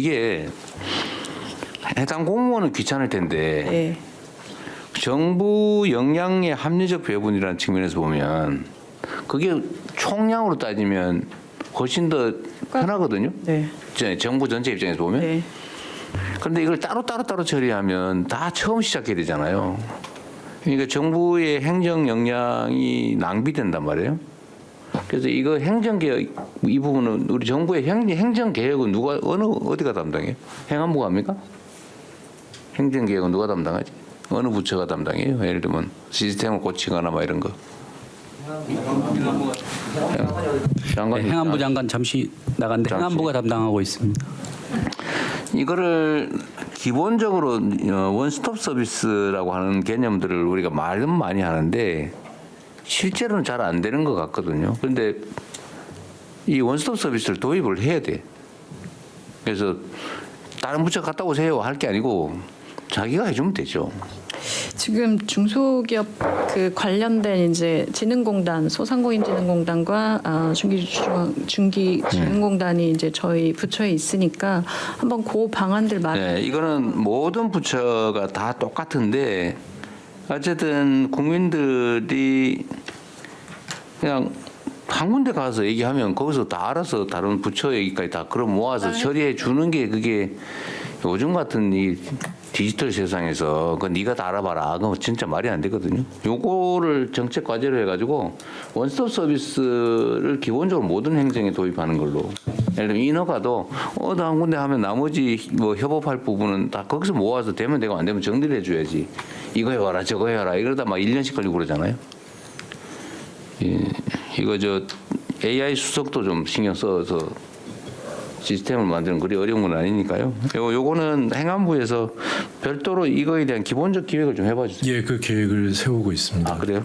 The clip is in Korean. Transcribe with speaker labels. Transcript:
Speaker 1: 이게 해당 공무원은 귀찮을 텐데
Speaker 2: 네.
Speaker 1: 정부 역량의 합리적 배분이라는 측면에서 보면 그게 총량으로 따지면 훨씬 더 편하거든요.
Speaker 2: 네.
Speaker 1: 저- 정부 전체 입장에서 보면.
Speaker 2: 네.
Speaker 1: 그런데 이걸 따로 따로 따로 처리하면 다 처음 시작해야 되잖아요. 그러니까 정부의 행정 역량이 낭비된단 말이에요. 그래서 이거 행정 개혁 이 부분은 우리 정부의 행, 행정 개혁은 누가 어느 어디가 담당해요? 행안부가 합니까? 행정 개혁은 누가 담당하지? 어느 부처가 담당해요? 예를 들면 시스템을 고치거나 뭐 이런 거. 장관
Speaker 3: 네, 행안부 장관 잠시 나갔는데
Speaker 1: 잠시.
Speaker 3: 행안부가 담당하고 있습니다.
Speaker 1: 이거를 기본적으로 어, 원스톱 서비스라고 하는 개념들을 우리가 말은 많이 하는데 실제로는 잘 안 되는 것 같거든요. 그런데 이 원스톱 서비스를 도입을 해야 돼. 그래서 다른 부처 갔다 오세요 할 게 아니고 자기가 해주면 되죠.
Speaker 2: 지금 중소기업 그 관련된 이제 진흥공단 소상공인진흥공단과 아, 중기 중기 진흥공단이 이제 저희 부처에 있으니까 한번 그 방안들 말.
Speaker 1: 네, 이거는 모든 부처가 다 똑같은데 어쨌든 국민들이 그냥 한 군데 가서 얘기하면 거기서 다 알아서 다른 부처 얘기까지 다 끌어 모아서 처리해 주는 게 그게 요즘 같은 이 디지털 세상에서 그 네가 다 알아봐라. 그거 진짜 말이 안 되거든요. 요거를 정책 과제로 해가지고 원스톱 서비스를 기본적으로 모든 행정에 도입하는 걸로. 예를 들면 인허가도 어느 한 군데 하면 나머지 뭐 협업할 부분은 다 거기서 모아서 되면 되고 안 되면 정리를 해줘야지. 이거 해와라 저거 해와라 이러다 막 1년씩 걸리고 그러잖아요. 예, 이거 저 AI 수석도 좀 신경 써서 시스템을 만드는 그리 어려운 건 아니니까요. 요 요거는 행안부에서 별도로 이거에 대한 기본적 기획을 좀 해봐 주세요.
Speaker 4: 예, 그 계획을 세우고 있습니다.
Speaker 1: 아 그래요?